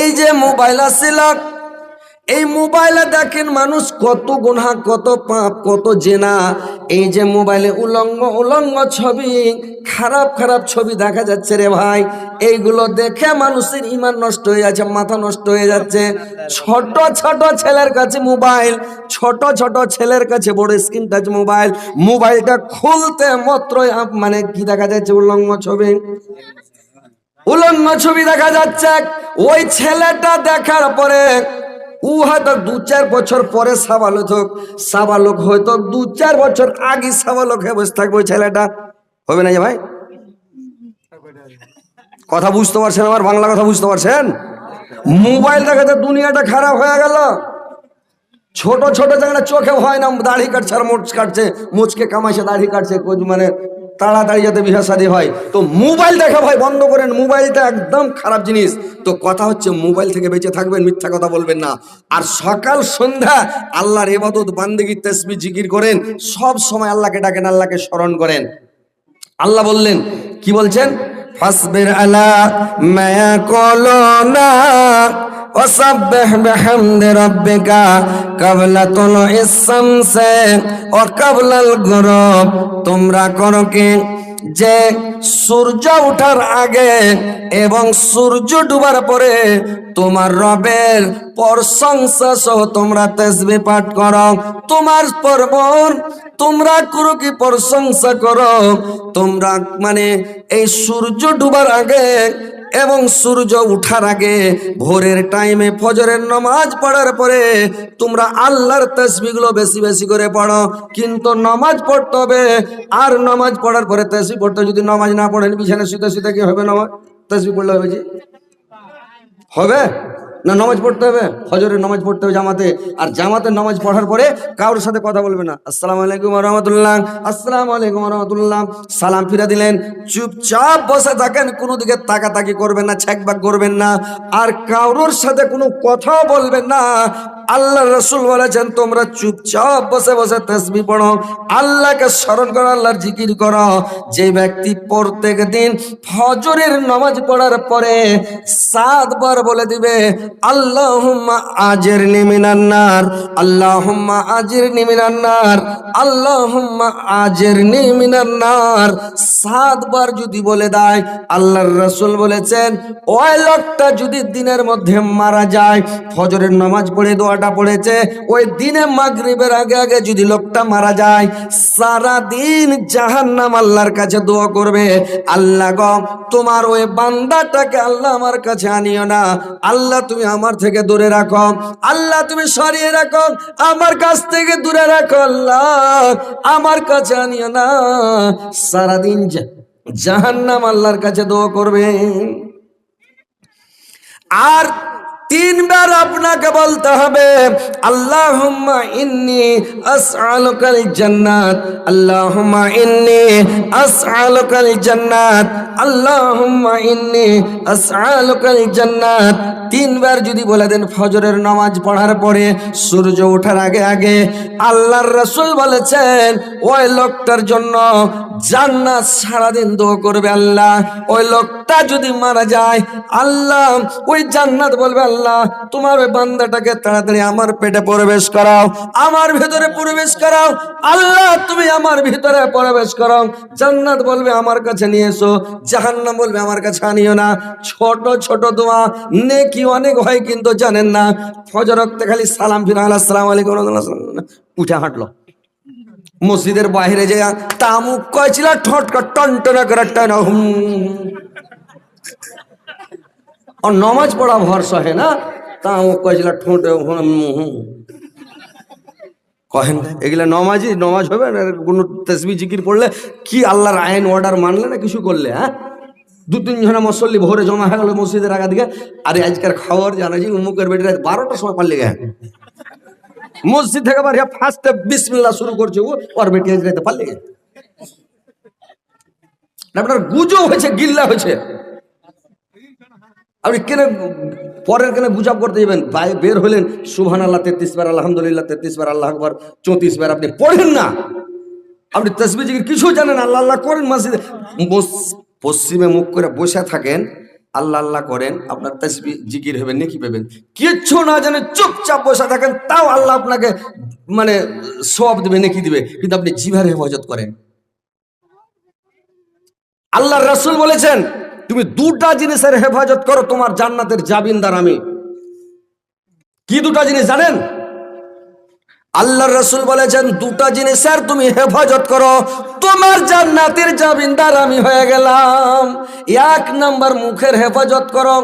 এই যে মোবাইল আসছিল এই মোবাইলে দেখেন মানুষ কত গুণা, কত পাপ, কত জেনা। এই যে মোবাইলে উলঙ্গ উলঙ্গ ছবি, খারাপ খারাপ ছবি দেখা যাচ্ছে রে ভাই। এইগুলো দেখে মানুষের ইমান নষ্ট হয়ে যাচ্ছে, মাথা নষ্ট হয়ে যাচ্ছে। ছোট ছোট ছেলের কাছে মোবাইল, ছোট ছোট ছেলের কাছে বড় স্ক্রিন টাচ মোবাইল। মোবাইলটা খুলতে মাত্রই মানে কি দেখা যাচ্ছে উলঙ্গ ছবি? উলঙ্গ ছবি দেখা যাচ্ছে। ওই ছেলেটা দেখার পরে ও হয়তো দু চার বছর পরে সাবালক হোক, সাবালক হয়তো দু চার বছর আগে সাবালক হয়ে বসে থাকবে ওই ছেলেটা। হবে না যে ভাই? কথা বুঝতে পারছেন আমার? বাংলা কথা বুঝতে পারছেন? মোবাইল দেখাতে দুনিয়াটা খারাপ হয়ে গেল। ছোট ছোট জায়গাটা চোখে হয় না, দাড়ি কাটছে আর মোচ কাটছে, মুচকে কামাইছে, দাড়ি কাটছে মানে তাড়াতাড়ি যাতে বিয়ে শাদী হয়। তো মোবাইল দেখা ভাই, বন্ধ করেন। মোবাইলটা একদম খারাপ জিনিস। তো কথা হচ্ছে, মোবাইল থেকে বেঁচে থাকবেন, মিথ্যা কথা বলবেন না। আর সকাল, সন্ধ্যা আল্লাহর এবাদত বান্দেগি তসবি জিকির করেন। সব সময় আল্লাহকে ডাকেন, আল্লাহকে স্মরণ করেন। আল্লাহ বললেন, কি বলছেন? ফাসবির আলা মায়া কলনা وسبح بحمد ربك قبل طلوع الشمس وقبل الغروب তোমরা করো কি যে সূর্য ওঠার আগে এবং সূর্য ডুবার পরে তোমার রবের প্রশংসা সহ তোমরা তেসবি পাঠ করো। তোমার পর্বর তোমরা করো কি প্রশংসা করো। তোমরা মানে এই সূর্য ডুবার আগে এবং সূর্য উঠার আগে ভোরের টাইমে ফজরের নামাজ পড়ার পরে তোমরা আল্লাহর তসবিগুলো বেশি বেশি করে পড়ো। কিন্তু নামাজ পড়তে হবে। আর নামাজ পড়ার পরে তসবি পড়তে যদি নামাজ না পড়েন বিছানে শুতে শুতে কি হবে নামাজ? তসবি পড়লে হবে জি হবে? না, নামাজ পড়তে হবে? ফজরের নামাজ পড়তে হবে জামাতে। আর জামাতের নামাজ পড়ার পরে কারোর সাথে কথা বলবে না। আসসালামু আলাইকুম রহমতুল্লাহ। আসসালামু আলাইকুম রহমতুল্লাহ। সালাম ফিরা দিলেন। চুপচাপ বসে থাকেন। কোনো দিকে তাকাতাকি করবেন না ছ্যাকবাক করবেন না। আর কারোর সাথে কোনো কথাও বলবেন না। আল্লাহ রসুল বলেছেন, তোমরা চুপচাপ বসে বসে তসবি পড়ো, আল্লাহকে স্মরণ করো, আল্লাহর জিকির করো। যে ব্যক্তি প্রত্যেক দিন ফজরের নামাজ পড়ার পরে সাতবার বলে দিবে, আল্লাহুম্মা আজের নিমিনান্নার আল্লাহুম্মা আজের নিমিনান্নার আল্লাহুম্মা আজের নিমিনান্নার সাতবার যদি বলে দেয়, আল্লাহর রসুল বলেছেন, ওই লোকটা যদি দিনের মধ্যে মারা যায়, ফজরের নামাজ পড়ে দোয়াটা পড়েছে ওই দিনে মাগরিবের আগে আগে যদি লোকটা মারা যায় সারা দিন জাহান্নাম আল্লাহর কাছে দোয়া করবে। আল্লাহ গো, তোমার ওই বান্দাটাকে আল্লাহ আমার কাছে আনিও না। আল্লাহ তুমি আমার থেকে দূরে রাখো। আল্লাহ তুমি সরিয়ে রাখো। আমার কাছ থেকে দূরে রাখো আল্লাহ। আমার কাছে আনিও না। সারাদিন জা- জাহান্নাম আল্লাহর কাছে দোয়া করবে। আর তিনবার আপনাকে বলতে হবে, আল্লাহুম্মা ইন্নি আসআলুকাল জান্নাত, আল্লাহুম্মা ইন্নি আসআলুকাল জান্নাত, আল্লাহুম্মা ইন্নি আসআলুকাল জান্নাত। তিনবার যদি বলে দেন ফজরের নামাজ পড়ার পরে সূর্য ওঠার আগে আগে, আল্লাহর রাসূল বলেছেন, ওই লোকটার জন্য জান্নাত সারাদিন দোয়া করবে আল্লাহ। ওই লোকটা যদি মারা যায়, আল্লাহ ওই জান্নাত বলবে আল্লাহ তোমার ওই বান্দাটাকে তাড়াতাড়ি আমার পেটে প্রবেশ করাও আমার ভিতরে প্রবেশ করাও। আল্লাহ তুমি আমার ভিতরে প্রবেশ করাও জান্নাত বলবে আমার কাছে নিয়ে এসো জাহান্নাম বলবে আমার কাছে আনিও না। ছোট ছোট দোয়া নেকি অনেক হয় কিন্তু জানেন না। ফজরতে খালি সালাম ফিরা আসসালামু আলাইকুম রহমতুল্লাহ, উঠে হাঁটলো। মসজিদের বাইরে যে তামুক কয়েছিল ঠটকা টনটনা করে টানা হুম আর নমাজ পড়া ভরসা হে না তামুক কয়েছিল ঠোঁট কহেন এগুলা নমাজি নমাজ হবে না কোনো তসবি জিকির পড়লে কি আল্লাহর আইন অর্ডার মানলে না কিছু করলে হ্যাঁ? দু, তিন জনা মুসল্লি ভোরে জমা হয়ে গেল মসজিদের আগা দিকে, আরে, আজকের খাবার জানা যে উমুকের বেটিরা বারোটার সময় পারলে গে। মসজিদ থেকে বাড়ি ফার্স্টে বিসমিল্লাহ শুরু করছে ও, ওর বেটি আজ রাতে পারলে গে। আপনার গুজো হয়েছে, গিল্লা হয়েছে। আপনি কেন পরের কেন গুজাব করতে যাবেন? বের হলেন সুবহান আল্লাহ তেত্রিশ বার আলহামদুলিল্লাহ, তেত্রিশ বার আল্লাহ আকবর, চৌত্রিশ বার আপনি পড়েন না। আপনি তসবি জিকির কিছু জানেন আল্লাহ আল্লাহ করেন মসজিদে। পশ্চিমে মুখ করে বসে থাকেন, আল্লাহ আল্লাহ করেন, আপনার তসবি জিকির হবে, নেকি পেবেন। কিচ্ছু না জানে চুপচাপ বসে থাকেন, তাও আল্লাহ আপনাকে মানে সব দেবে, নেকি দিবে, কিন্তু আপনি জিভার হেফাজত করেন। আল্লাহ রাসুল বলেছেন তুমি দুটা জিনিসের হেফাজত করো তোমার জান্নাতের জাবিনদার আমি। কি দুটা জিনিস জানেন? আল্লাহ রসুল বলেছেন, দুটা জিনিসের তুমি হেফাজত করো, তোমার জান্নাতের জাবিনদার আমি হয়ে গেলাম। এক নাম্বার মুখের হেফাজত করো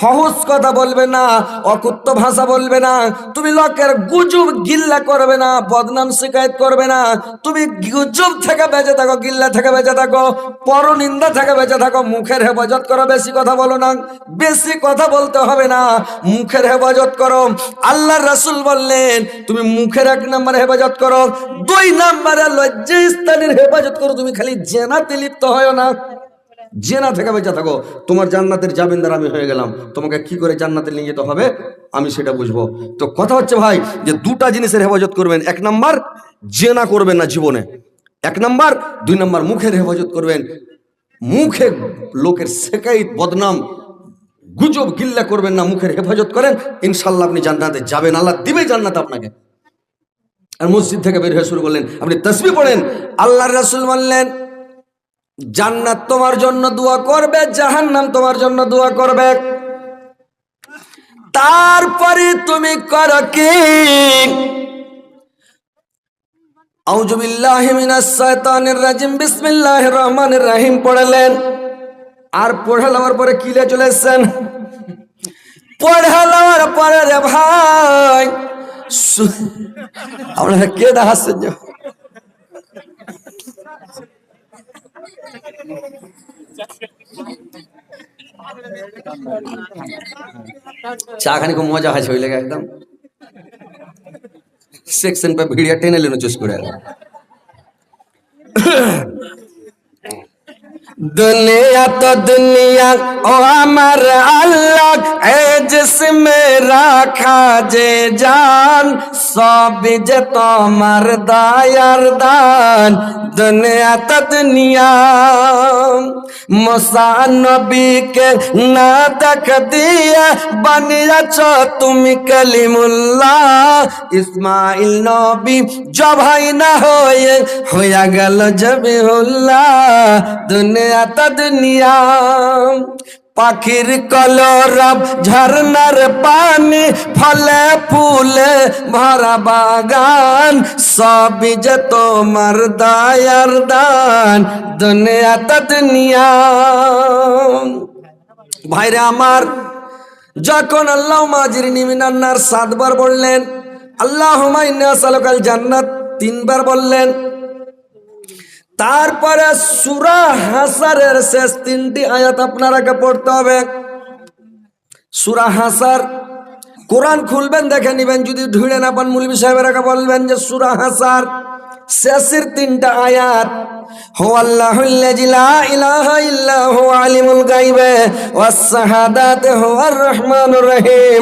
ফহস কথা বলবে না, অকুত্ত ভাষা বলবে না, তুমি লোকের গুজব গিল্লা করবে না, বদনাম শিকায়ত করবে না, তুমি গুজব থেকে বেঁচে থাকো, গিল্লা থেকে বেঁচে থাকো, পরনিন্দা থেকে বেঁচে থাকো, মুখের হেফাজত করো, বেশি কথা বলো না, বেশি কথা বলতে হবে না, মুখের হেফাজত করো। আল্লাহ রাসূল বললেন, তুমি মুখের এক নম্বর হেফাজত করো, দুই নম্বরে লজ্জাস্থানের হেফাজত করো, তুমি খালি জেনাতে লিপ্ত হয় না। জেনা থেকে বেঁচে থাকো, তোমার জান্নাতের জামিনদার আমি হয়ে গেলাম। তোমাকে কি করে জান্নাতে নিয়ে যেতে হবে, আমি সেটা বুঝব। তো কথা হচ্ছে ভাই, যে দুটা জিনিসের হেফাজত করবেন। এক নাম্বার, জেনা করবেন না জীবনে। এক নাম্বার, দুই নাম্বার, মুখের হেফাজত করবেন। মুখে লোকের শেখাইত বদনাম, গুজব, গিল্লা করবেন না, মুখের হেফাজত করেন। ইনশাল্লাহ আপনি জান্নাতে যাবেন। আল্লাহ দিবে জান্নাত আপনাকে। আর মসজিদ থেকে বের হয়ে শুরু করলেন। আপনি তসবি পড়েন। আল্লাহর রাসূল বললেন জান্নাত তোমার জন্য দোয়া করবে, জাহান্নাম তোমার জন্য দোয়া করবে। তারপরে তুমি কর কি? আর কিলে চলে আপনারা কে দেখাচ্ছেন চা খানি খুব মজা হয় ওই লেগে একদম সেকশন পে ভিড়িয়া টেনে লেনো চুস করে দুনিয়া তো দুনিয়া ও আমার আল্লাহ এ জিসমে রাখা যে জান সব যে তোমার দায়ার দান দুনিয়া তো দুনিয়া মোসা নবীকে না দেখ দিয়ে বানিয়েছ তুমি কালিমুল্লাহ ইসমাইল নবী জবাই না হয়ে হইয়া গেল জবিহুল্লাহ দুনিয়া দুনিয়া পাখির কলরব ঝর্নার পানি, ফলে ফুলে ভরা বাগান। সবই যে তোমার দায়ার দান দুনিয়া তো দুনিয়া ভাইরে আমার, যখন আল্লাহ মাজির নিমিনান্নার সাতবার বললেন আল্লাহ হুমাইন্না সালকাল জান্নাত, তিনবার বললেন তারপরে সুরা হাসারের শেষ তিনটি আয়াত আপনারাকে পড়তে হবে সুরা হাসার কোরআন খুলবেন দেখে নিবেন যদি ঢুড়ে না পান মুলবি সাহেবেরাকে বলবেন যে সুরা হাসার শেষের তিনটা আয়াত هو الله الذي لا إله إلا هو عالم الغيب والشهادات هو الرحمن الرحيم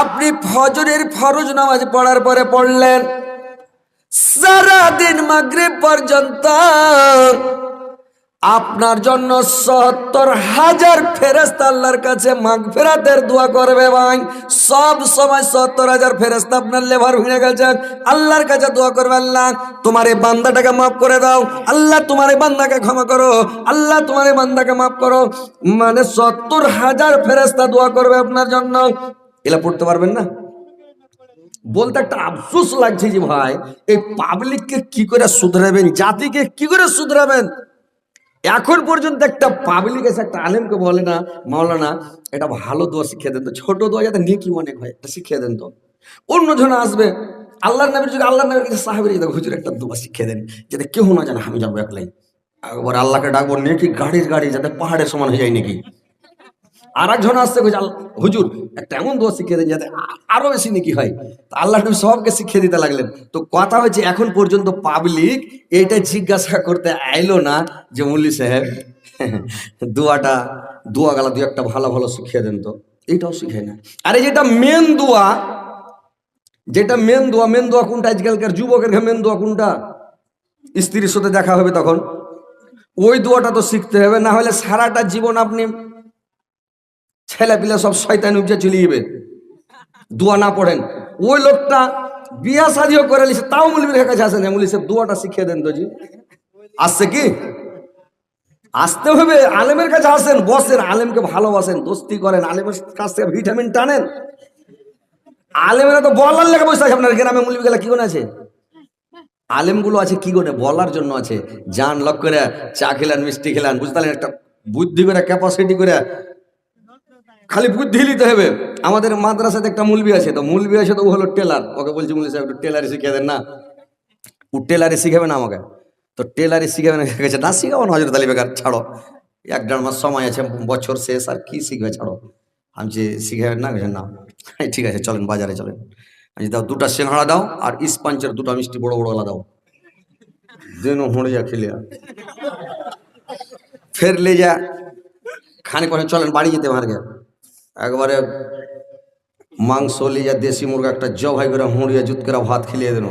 আপনি ফজরের ফরজ নামাজ পড়ার পরে পড়লেন। সারাদিন মাগরিব পর্যন্ত আপনার জন্য সত্তর হাজার ফেরেস্তা আল্লাহর কাছে মাগফেরাতের দোয়া করবে ভাই। সব সময় সত্তর হাজার ফেরেস্তা আপনার লেভার ভেঙে গেছে। আল্লাহর কাছে দোয়া করবে, আল্লাহ তোমার এই বান্দাটাকে মাফ করে দাও। আল্লাহ তোমার এই বান্দাকে ক্ষমা করো। আল্লাহ তোমার এই বান্দাকে মাফ করো। মানে সত্তর হাজার ফেরেস্তা দোয়া করবে আপনার জন্য। এলা পড়তে পারবেন না? বলতে একটা আফসোস লাগছে যে ভাই, এই পাবলিককে কি করে শুধরাবেন, জাতিকে কি করে শুধরাবেন? এখন পর্যন্ত একটা পাবলিক এসে একটা আলেমকে বলে না, মাওলানা, এটা ভালো দোয়া শিখিয়ে দেন তো, ছোট দোয়া যাতে নেকি অনেক হয়, এটা শিখিয়ে দেন তো। অন্য জন আসবে, আল্লাহর নবীর যুগে আল্লাহর নবীর কাছে সাহেবের যাতে হুজুর একটা দোয়া শিখিয়ে দেন, যাতে কেউ না জানে আমি যাব একলাই। একবার আল্লাহকে ডাকবো, নেকি গাড়ির গাড়ি যাতে পাহাড়ের সমান হয়ে যায় নাকি। আর একজন আসছে হুজুর একটা এমন দোয়া শিখিয়ে দেন যাতে আ- আরও বেশি নাকি হয়। তা আল্লাহ নবী সবকে শিখিয়ে দিতে লাগলেন। তো কথা হচ্ছে এখন পর্যন্ত পাবলিক এইটা জিজ্ঞাসা করতে আইলো না যে মুল্লি সাহেব, দোয়াটা, দোয়া গালা দু একটা ভালো ভালো শিখিয়ে দেন তো। এইটাও শিখায় না। আরে যেটা মেন দোয়া, যেটা মেন দোয়া মেন দোয়া কোনটা? আজকালকার যুবকের মেন দোয়া কোনটা? স্ত্রীর সাথে দেখা হবে তখন। ওই দোয়াটা তো শিখতে হবে, না হলে সারাটা জীবন আপনি ছেলে পিলে সব শয়তান উপজে চলে যাবে দোয়া না পড়েন। ওই লোকটা বিয়া শাদিও করে লিছে তাও মুলবির কাছে আসেন মুলি সাহেব দোয়াটা শিখিয়ে দেন তো জি। আসছে কি? আসতে হবে, আলেমের কাছে আসেন, বসেন, আলেমকে ভালোবাসেন, দোস্তি করেন, আলেমের কাছ থেকে ভিটামিন টানেন। আলেমেরা তো বলার লেগে বসে আছে আপনার গ্রামে, মুলবি গেলা কি কোন আছে? আলেমগুলো আছে কি করে বলার জন্য আছে। যান, লক করে, চা খেলেন, মিষ্টি খেলেন, বুঝতে একটা বুদ্ধি করে ক্যাপাসিটি করে খালি বুদ্ধি নিতে হবে। আমাদের মাদ্রাসাতে একটা মুলবি আছে, তো মুলবি আছে তো ও হলো টেলার। ওকে বলছি মুলবি সাহেব, একটু টেলারি শিখিয়ে দেন না। ও টেলারি শিখাবে না আমাকে। তো টেলারি শিখাবে না গেছে না, শিখাবো না হজরত আলী বেকার ছাড়ো। এক দেড় মাস সময় আছে, বছর শেষ, আর কি শিখবে, ছাড়ো। আমি যে শিখাবেন না গেছে না ঠিক আছে, চলেন, বাজারে চলেন। আমি দাও, দুটা সিংহাড়া দাও, আর ইস্পাঞ্চের দুটা মিষ্টি, বড় বড় দাও। দেন হড়িয়া খেলিয়া ফের লে যা খানি পরে চলেন, বাড়ি যেতে মারগে একবারে মাংস লিয়া দেশি মুরগা, একটা জবাই করে হুঁড়িয়া জুত করে ভাত খেলিয়ে দিল।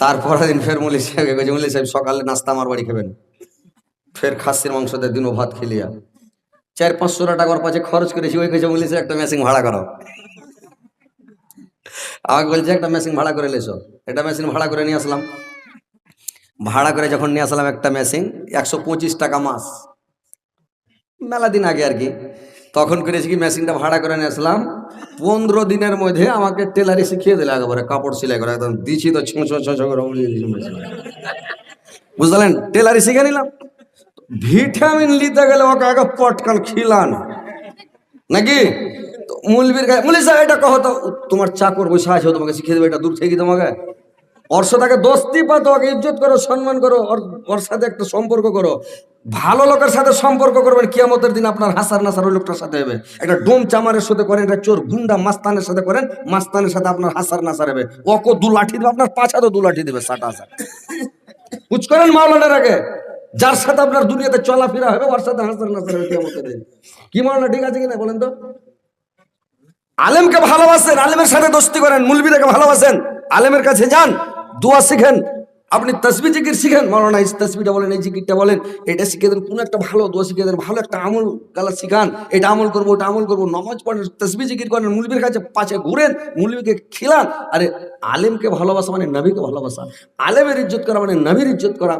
তারপরের দিন ফের মুলি সাহেব গেছে মুলি সাহেব সকালে নাস্তা আমার বাড়ি খাবেন। ফের খাসির মাংস দিয়ে দিনও ভাত খেলিয়া। চার পাঁচশো টাকার পাশে খরচ করেছি, ওই কাছে মুলি একটা মেশিন ভাড়া করো। আমাকে বলছে, একটা মেশিন ভাড়া করে লেছো একটা মেশিন ভাড়া করে নিয়ে আসলাম। ভাড়া করে যখন নিয়ে আসলাম একটা মেশিন একশো পঁচিশ টাকা মাস। মেলা দিন আগে আর কি। তখন করেছি কি মেশিনটা ভাড়া করে নিয়ে আসলাম। পনেরো দিনের মধ্যে আমাকে টেলারি শিখিয়ে দিলে একেবারে কাপড় সেলাই করে, একদম দিছি তো ছোঁচো ছোঁচো বুঝলেন? টেলারি শিখে নিলাম। ভিটামিন নিতে গেলে ওকে আগে পটকান খিলান। নাকি? মুলবির গায়ে মুলি সাহেব এটা কহ তো, তোমার চাকর বসে আছে তোমাকে শিখিয়ে দেবে, এটা দূর থেকে তোমাকে। ওর সাথে দোস্তি পাতো ওকে ইজ্জত করো, সম্মান করো, ওর ওর সাথে একটা সম্পর্ক করো। ভালো লোকের সাথে সম্পর্ক করবেন, কিয়ামতের দিন আপনার হাসার নাসার ওই লোকটার সাথে হবে। একটা ডোম চামারের সাথে করেন, একটা চোর গুন্ডা মাস্তানের সাথে করেন, মাস্তানের সাথে আপনার হাসার নাসার হবে। ওকে দু লাঠি দেবে, আপনার পাঁচ হাতে দু লাঠি দেবে সাটা হাসার বুঝ করেন মাওলানার আগে? যার সাথে আপনার দুনিয়াতে চলাফেরা হবে, ওর সাথে হাসার নাসার হবে কিয়ামতের দিন। কি মাওলানা, ঠিক আছে কিনা বলেন তো? আলেমকে ভালোবাসেন, আলেমের সাথে দোস্তি করেন মুলবিদাকে ভালোবাসেন। আলেমের কাছে যান। দোয়া শিখেন। আপনি তসবি, জিকির শিখেন। মৌলানা এই তসবিটা বলেন, এই জিকিরটা বলেন, এটা শিখে দেন, কোনো একটা ভালো দোয়া শিখে দেন, ভালো একটা আমল গালা শিখান, এটা আমল করব, ওটা আমল করব, নমাজ পড়েন, তসবি, জিকির করেন মুলবির কাছে পাশে ঘুরেন মুলবিকে খিলান। আরে আলেমকে ভালোবাসা মানে নবীকে ভালোবাসা। আলেমের ইজ্জত করা মানে নবীর ইজ্জত করা।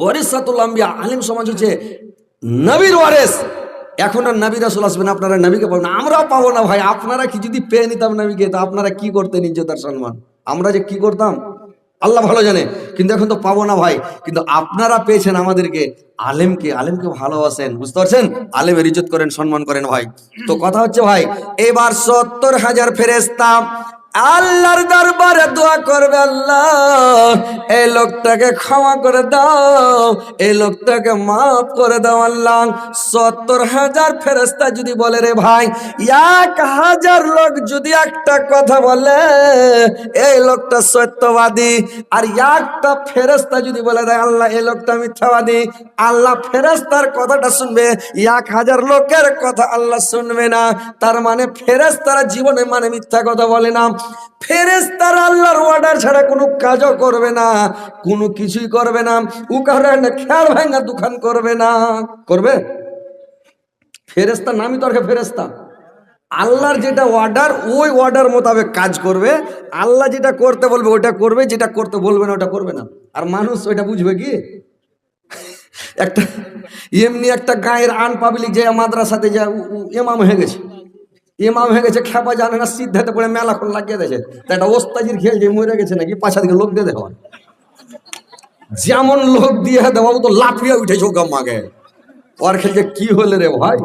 ওয়ারিসাতুল আম্বিয়া, আলিম সমাজ হচ্ছে নবীর ওয়ারেস। এখন আর নবী রাসুল আসবেন আপনারা নবীকে পাবেন। আমরাও পাবো না ভাই, আপনারা কি যদি পেয়ে নিতাম নবীকে, তো আপনারা কি করতেন ইজ্জতার সম্মান? আমরা যে কি করতাম? আল্লাহ ভালো জানে। কিন্তু এখন তো পাবো না ভাই। কিন্তু আপনারা পেয়েছেন আমাদেরকে আলেমকে। আলেমকে ভালোবাসেন, বুঝতে পারছেন? আলেমের ইজত করেন, সম্মান করেন ভাই। তো কথা হচ্ছে ভাই, এবার সত্তর হাজার ফেরেস্তা আল্লাহর দরবারে দোয়া করবে আল্লাহ এই লোকটাকে ক্ষমা করে দাও এই লোকটাকে মাফ করে দাও আল্লাহ। সত্তর হাজার ফেরেস্তা যদি বলে, রে ভাই, এক হাজার লোক যদি একটা কথা বলে, এই লোকটা সত্যবাদী। আর একটা ফেরেস্তা যদি বলে দেয় আল্লাহ, এই লোকটা মিথ্যাবাদী। আল্লাহ ফেরেস্তার কথাটা শুনবে, এক হাজার লোকের কথা আল্লাহ শুনবে না। তার মানে ফেরেস্তারা জীবনে মানে মিথ্যা কথা বলে না। ফেরেস্তারা আল্লাহর অর্ডার ছাড়া কোনো কাজও করবে না, কোনো কিছুই করবে না ও কারণ খেয়াল ভাঙা দোকান করবে না। করবে? ফেরেস্তা নামই তো আর কি ফেরেস্তা আল্লাহর যেটা অর্ডার ওই অর্ডার মোতাবেক কাজ করবে। আল্লাহ যেটা করতে বলবে ওটা করবে, যেটা করতে বলবে না, ওটা করবে না। আর মানুষ ওইটা বুঝবে কি? একটা, এমনি একটা গায়ের আন পাবলিক যে মাদ্রাসাতে যা এমাম হয়ে গেছে। এমাম হয়ে গেছে, খেপা জানে না সিদ্ধাতে পড়ে মেলাখন লাগিয়ে দিয়েছে। তা একটা ওস্তাজির খেল যে মরে গেছে নাকি পাশা দিকে লোক দিয়ে দেওয়া। যেমন লোক দিয়ে দেওয়া তো লাফিয়ে উঠেছে ও গাম্মাকে ওর খেলছে কি হলে রে ভাই,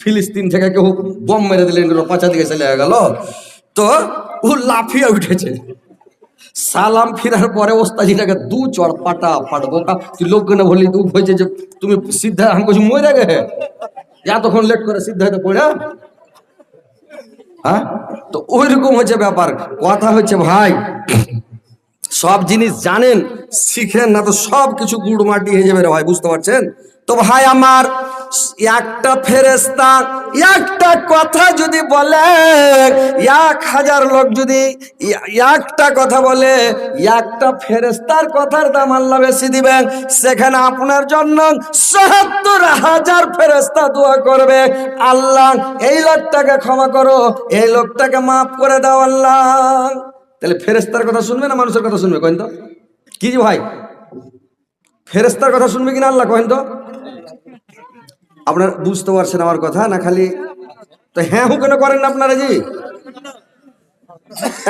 ফিলিস্তিন থেকে কেউ বম মেরে দিলেন পাঁচা দিকে চলে গেল। তো ও লাফিয়ে উঠেছে। সালাম ফিরার পরে ওস্তাজিটাকে দু চড় পাটা বোকা, তুই লোককে না বললি? তুই হয়েছে যে তুমি সিদ্ধা আমি বলছি, মরে গে। এতক্ষণ লেট করে সিদ্ধ হতে পড়ে হ্যাঁ? তো ওইরকম হচ্ছে ব্যাপার। কথা হচ্ছে, ভাই, সব জিনিস জানেন, শিখেন, না তো সব কিছু গুড় মাটি হয়ে যাবে রে ভাই, বুঝতে পারছেন? তো ভাই, আমার একটা ফেরেস্তা একটা কথা যদি বলে, এক হাজার লোক যদি একটা কথা বলে, একটা ফেরেস্তার কথার দাম আল্লাহ বেশি দিবেন। সেখানে আপনার জন্য সত্তর হাজার ফেরেস্তা দোয়া করবে। আল্লাহ, এই লোকটাকে ক্ষমা করো, এই লোকটাকে মাফ করে দাও আল্লাহ। তাহলে ফেরেস্তার কথা শুনবে না মানুষের কথা শুনবে কহেন তো? কি ভাই? ফেরেস্তার কথা শুনবে কিনা আল্লাহ কহেন তো? আপনার বুঝতে পারছেন আমার কথা? না খালি তো হ্যাঁ হু কেন করেন না আপনারা জি?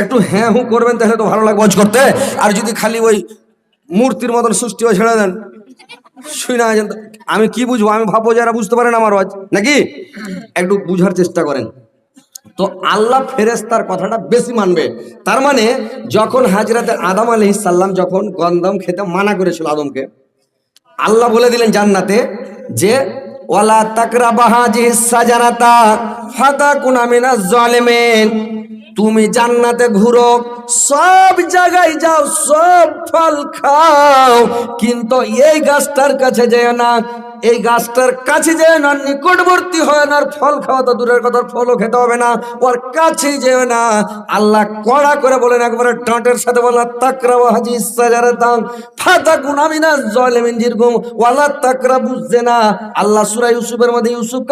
একটু হ্যাঁ হু করবেন তাহলে তো ভালো লাগবে ওয়াজ করতে। আর যদি খালি ওই মূর্তির মতন সৃষ্টি হয়ে ছেড়ে দেন। শুই না আমি কি বুঝব? আমি ভাববো যারা বুঝতে পারেন আমার ওয়াজ। নাকি? একটু বুঝার চেষ্টা করেন। তো আল্লাহ ফেরেস্তার কথাটা বেশি মানবে। তার মানে যখন হাজরাতে আদম আলি সাল্লাম যখন গন্ধম খেতে মানা করেছিল আদমকে, আল্লাহ বলে দিলেন জান্নাতে যে ওয়ালা তাকরা বাহাজি সাজানাতা ফাতা কুনামিনা জালেমেন। তুমি জান্নাতে ঘুরো, সব জায়গায় যাও, সব ফল খাও, কিন্তু এই গাছটার কাছে যেও না, এই গাছটার কাছে যেও না, নিকটবর্তী হয় না, আর ফল খাওয়া তো দূরের কথা ফলও খেতে হবে না, ওর কাছে যেও না। আল্লাহ কড়া করে বলেন একবারে ডাঁটের সাথে বলা তাকরা হাজি সাজারে দাম ফাতা গুনামিনা জলেমিন জিরগুম ওয়ালা তাকরা বুঝছে না আল্লাহ সুরা ইউসুফের মধ্যে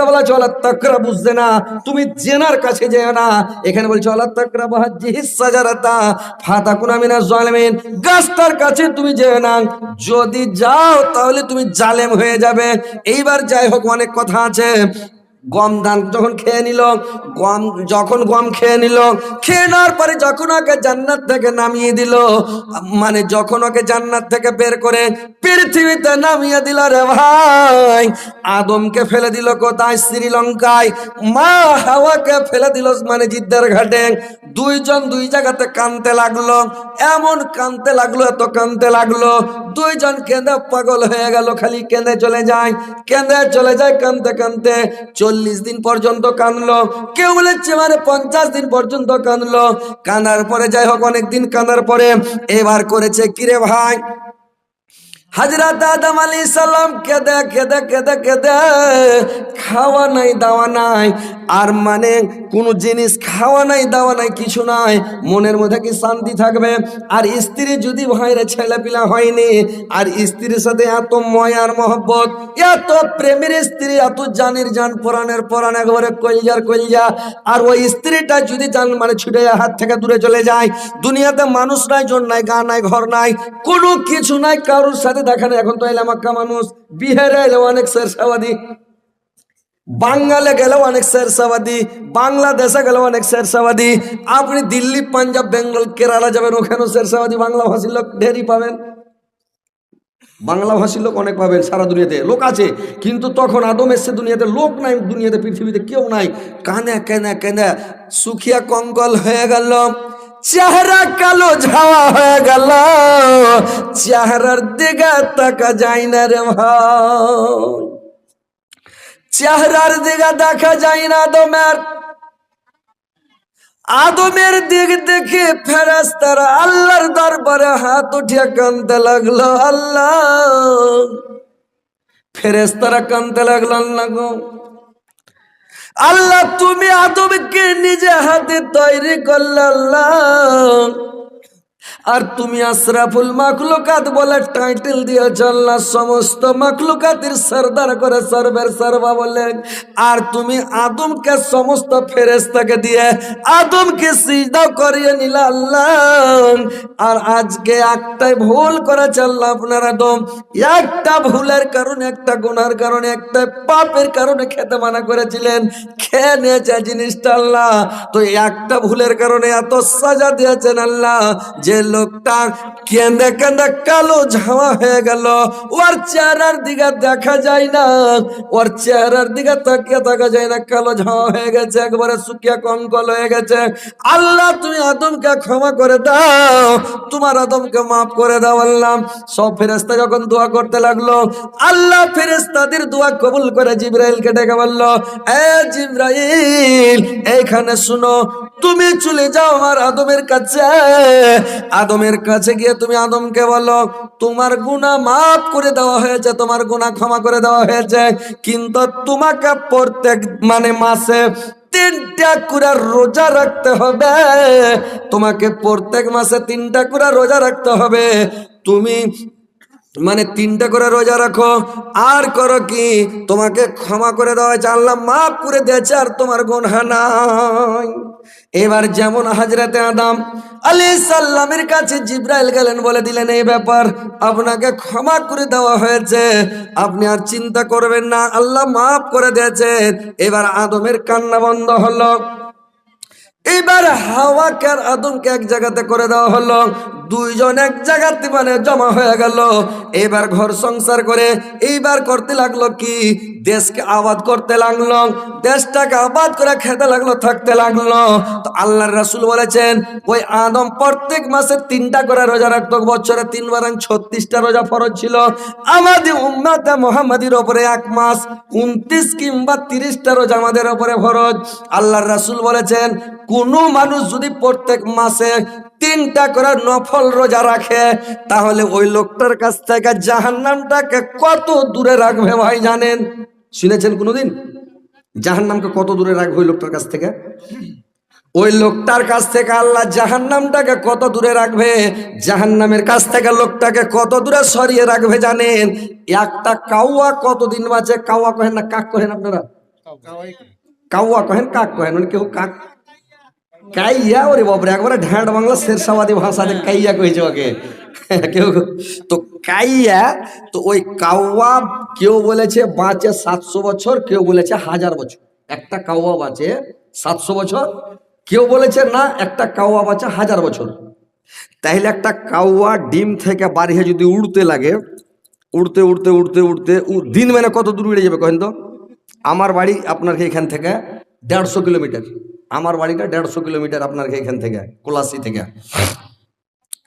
বলা তাকরা বুঝতে না তুমি জেনার কাছে যেও না। এখানে বলছে আল্লাহ তাকরা বাহাজি সাজারাতা ফাতা গুনামিনা জালেমিন কাছে তুমি যেও না। যদি যাও, তাহলে তুমি জালেম হয়ে যাবে। এইবার যাই হোক, অনেক কথা আছে। গম ধান যখন খেয়ে নিল, গম যখন গম খেয়ে নিল, খেয়ে নেওয়ার পরে যখন ওকে জান্নাত থেকে নামিয়ে দিল মানে যখন ওকে জান্নাত থেকে বের করে পৃথিবীতে নামিয়ে দিল রে ভাই, আদমকে ফেলে দিল কোথায়? শ্রীলঙ্কায়। মা হাওয়াকে ফেলে দিল মানে জিদ্দার ঘাটে। দুইজন দুই জায়গাতে কানতে লাগল, এমন কানতে লাগল, এত কানতে লাগল। দুইজন কেঁদে পাগল হয়ে গেল, খালি কেঁদে চলে যায়, কেঁদে চলে যায় কানতে কানতে। চল্লিশ দিন পর্যন্ত কানলো কেউ বলেছে মানে পঞ্চাশ দিন পর্যন্ত কানলো কানার পরে যাই হোক, অনেকদিন কানার পরে এবার করেছে, কিরে ভাই? হাজরাত আদম আলী সাল্লাম কেদে কেদে কেদে কেদে খাওয়া নাই, দাওয়া নাই। আর মানে কোনো জিনিস খাওয়া নাই, দাওয়া নাই, কিছু নাই। মনের মধ্যে কি শান্তি থাকবে? আর স্ত্রী যদি ভাইরে ছেলে পিলা হয়নি, আর স্ত্রীর সাথে এত ময়ার মহব্বত, এত প্রেমের স্ত্রী, এত জানের জান পরাণের পরাণ একবারে কলজার কলজা। আর ওই স্ত্রীটা যদি জান মানে ছুটে হাত থেকে দূরে চলে যায়, দুনিয়াতে মানুষ নাই, জন নাই, গা নাই, ঘর নাই, কোনো কিছু নাই, কারোর সাথে দেখা নেই এখন তো এলাম আক্কা মানুষ। বিহারে এলে অনেক শেরসাবাদী বাঙ্গালে গেলেও অনেক শেরসাবাদী বাংলাদেশে গেলেও অনেক শেরসাবাদী আপনি দিল্লি, পাঞ্জাব, বেঙ্গল, কেরালা যাবেন, ওখানেও শেরসাবাদী বাংলা ভাষীর লোক ঢেরই পাবেন। বাংলা ভাষীর লোক অনেক পাবেন সারা দুনিয়াতে। লোক আছে, কিন্তু তখন আদম এসছে দুনিয়াতে, লোক নাই দুনিয়াতে, পৃথিবীতে কেউ নাই। কানে, কেনে কেনে, সুখিয়া কঙ্কল হয়ে গেল। চেহারা কালো ঝাওয়া হয়ে গেল। চেহারার দিকে তাকা যায় না রে ভাই চেহারার দিকে দেখা যায় না আদমের। আদমের দিক দেখে ফেরাস্তারা আল্লাহর দরবারে হাত উঠিয়ে কানতে লাগল, আল্লাহ। ফেরেস্তারা কানতে লাগল, আল্লাহ আল্লাহ তুমি আদমকে নিজে হাতে তৈরি করলে আর তুমি আশরাফুল মাখলুকাত বলে টাইটেল দিয়ে আল্লাহ সমস্ত মাখলুকাতের সর্দার করে সর্বের সর্বা বলে আর তুমি আদমকে সমস্ত ফেরেস্তাকে দিয়ে আদমকে সিজদা করিয়ে নিলা আল্লাহ। আর আজকে একটাই ভুল করে আল্লাহ আপনার আদম। একটা ভুলের কারণে, একটা গুনার কারণে, একটা পাপের কারণে খেতে মানা করেছিলেন। খেয়ে নিয়েছে জিনিসটা আল্লাহ। তো একটা ভুলের কারণে এত সাজা দিয়েছেন আল্লাহ, যে লোকটা কেঁদে কেঁদে কালো ঝামা হয়ে গেল। ওর চেহারার দিকে দেখা যায় না। ওর চেহারার দিকে তাকিয়ে থাকা যায় না। কালো ঝামা হয়ে গেছে, একবারে শুকিয়ে কঙ্কল হয়ে গেছে। আল্লাহ, তুমি আদমকে ক্ষমা করে দাও। তোমার আদমকে মাফ করে দাও, আল্লাহ। সব ফেরেস্তা যখন দোয়া করতে লাগল, আল্লাহ ফেরেস্তাদের দোয়া কবুল করে জিব্রাইলকে ডেকে বলল, এ জিব্রাইল, এইখানে শুনো, তুমি চলে যাও আমার আদমের কাছে। আদমের কাছে গিয়ে তুমি আদমকে বলো, তোমার গুনাহ মাফ করে দেওয়া হয়েছে, তোমার গুনাহ ক্ষমা করে দেওয়া হয়েছে। কিন্তু তোমাকে প্রত্যেক মানে মাসে তিনটা করে রোজা রাখতে হবে। তোমাকে প্রত্যেক মাসে তিনটা রোজা রাখতে হবে। তুমি মানে তিনটা করে রোজা রাখো। আর করো কি, তোমাকে ক্ষমা করে দেওয়া হয়েছে, আল্লাহ মাফ করে দিয়েছে আর তোমার গুনহা নাই। এবার যেমন হাজরাতে আদাম আলী সাল্লামের কাছে জিব্রাইল গেলেন, বলে দিলেন, এই ব্যাপার আপনাকে ক্ষমা করে দেওয়া হয়েছে। আপনি আর চিন্তা করবেন না, আল্লাহ মাফ করে দিয়েছেন। এবার আদমের কান্না বন্ধ হলো। এবার হাওয়াকে আর আদমকে এক জায়গাতে করে দেওয়া হলো। দুইজন এক জায়গাতে মানে জমা হয়ে গেল। এবার ঘর সংসার করে এইবার করতে লাগল কি? দেশকে আবাদ করতে লাগল। দেশটাকে আবাদ করে খেতে লাগল, থাকতে লাগল। তো আল্লাহর রাসূল বলেছেন, ওই আদম প্রত্যেক মাসে তিনটা করে রোজা রাখতো। বছরে তিনবার ছত্রিশটা রোজা ফরজ ছিল। আমাদের উম্মাতে মোহাম্মদীর ওপরে এক মাস, উনত্রিশ কিংবা তিরিশটা রোজা আমাদের ওপরে ফরজ। আল্লাহর রাসূল বলেছেন কোনো মানুষ যদি প্রত্যেক মাসে তিনটা করে নফল রোজা রাখে তাহলে ওই লোকটার কাছ থেকে জাহান্নামটাকে কত দূরে রাখবে ভাই জানেন? শুনেছেন কোনোদিন? জাহান্নামকে কত দূরে রাখবে ওই লোকটার কাছ থেকে? ওই লোকটার কাছ থেকে আল্লাহ জাহান্নামটাকে কত দূরে রাখবে? জাহান্নামের কাছ থেকে লোকটাকে কত দূরে সরিয়ে রাখবে জানেন? একটা কাউয়া কতদিন বাঁচে? কাউয়া কহেন না কাক কহেন আপনারা? কাউয়া কহেন কাক কহেন মানে কেউ কাক কাইয়া ওরে বাবরে একবারে ঢ্যাঁট বাংলা শেরশাবাদী ভাষাতে কাইয়া কইছে ওকে। কেউ তো কাইয়া, তো ওই কাউয়া কেউ বলেছে বাঁচে সাতশো বছর, কেউ বলেছে হাজার বছর। একটা কাউয়া বাঁচে সাতশো বছর, কেউ বলেছে না, একটা কাউয়া বাঁচে হাজার বছর। তাইলে একটা কাউয়া ডিম থেকে বাড়িয়ে যদি উড়তে লাগে, উড়তে উড়তে উড়তে উড়তে দিন মানে কত দূর উড়ে যাবে কহেন তো? আমার বাড়ি আপনার এখান থেকে দেড়শো কিলোমিটার। আমার বাড়িটা দেড়শো কিলোমিটার আপনার এখান থেকে কোলাসি থেকে।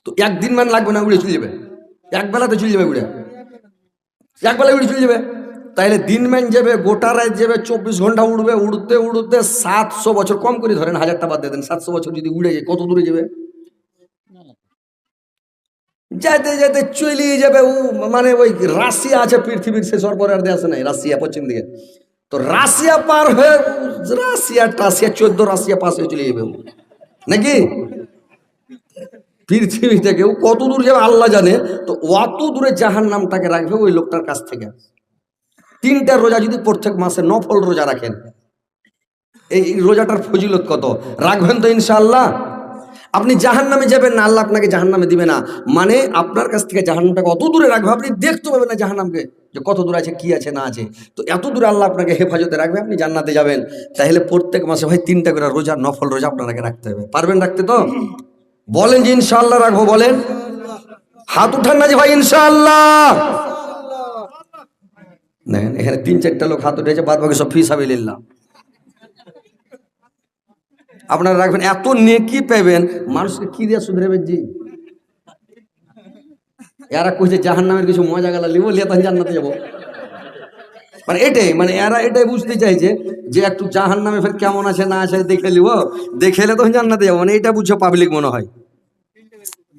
তো একদিন মানে লাগবে না, উড়ে চলে যাবে। এক বেলাতে চলে যাবে উড়ে। এক বেলা উড়ে চলে যাবে। তাইলে দিন ম্যান যাবে, গোটা রাত যাবে, চব্বিশ ঘণ্টা উড়বে, উড়তে উড়তে সাতশো বছর, কম করে ধরেন হাজারটা বাদ দিয়ে দেন, সাতশো বছর যদি উড়ে যায়, কত দূরে যাবে? যাইতে যেতে চলিয়ে যাবে মানে ওই রাশিয়া আছে, পৃথিবীর সে আর দেশ নাই, রাশিয়া, পশ্চিম দিকে। তো রাশিয়া পার হয়ে রাশিয়া, টাশিয়া, চোদ্দ রাশিয়া পাশে চলে যাবে নাকি? পৃথিবী থেকে ও কত দূর যাবে আল্লাহ জানে, তো অত দূরে জাহান নামটাকে রাখবে ওই লোকটার কাছ থেকে। তিনটা রোজা যদি প্রত্যেক মাসে নফল রোজা রাখেন, এই রোজাটার ফজিলত কত? রাখবেন তো ইনশাআল্লাহ। আপনি জাহান নামে যাবেন না, আল্লাহ আপনাকে জাহান নামে দিবে না। মানে আপনার কাছ থেকে জাহান্নামটাকে অত দূরে রাখবে, আপনি দেখতে পাবেন না জাহান্নামকে। যে কত দূর আছে, কি আছে, না আছে। তো এত দূর আল্লাহ আপনাকে হেফাজতে রাখবে, আপনি জান্নাতে যাবেন। তাহলে প্রত্যেক মাসে ভাই তিনটা করে রোজা, নফল রোজা আপনাকে রাখতে হবে। পারবেন রাখতে তো? বলেন যে ইনশাআল্লাহ রাখব, বলেন। হাত উঠান না যে ভাই, ইনশাআল্লাহ। দেখেন, এখানে তিন, চারটা লোক হাত উঠেছে বাদ বাকি সব ফিস হবে হাবিল আপনারা রাখবেন, এত নেকি পাবেন। মানুষকে কি দিয়ে শুধরাবেন জি? এরা কইছে জাহান নামের কিছু মজা গেলা লিবো, লিয়ে তখন জান্নাতে যাব। মানে এটাই মানে এরা এটাই বুঝতে চাইছে যে একটু জাহান নামে ফের কেমন আছে না আছে দেখে লিব, দেখে এলে তখন জান্নাতে যাব। মানে এটা বুঝছ পাবলিক মনে হয়।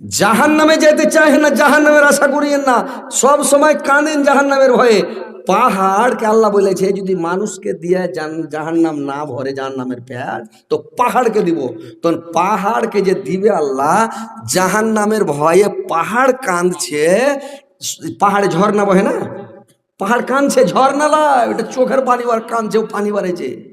জাহান নামে যেতে চায় না জাহান নামের আশা করিয়েন না। সব সময় কাঁদেন জাহান নামের ভয়ে। পাহাড়কে আল্লাহ বলেছে যদি মানুষকে দিয়ে জাহান নাম না ভরে জাহান নামের পেট তো পাহাড়কে দিব। তখন পাহাড়কে যে দিবে আল্লাহ জাহান নামের ভয়ে পাহাড় কাঁদছে। পাহাড়ে ঝর্ণা বহে না? পাহাড় কাঁদছে, ঝর্ণা লয় ওটা চোখের পানি বার কাঁদছে ও পানি বাড়েছে।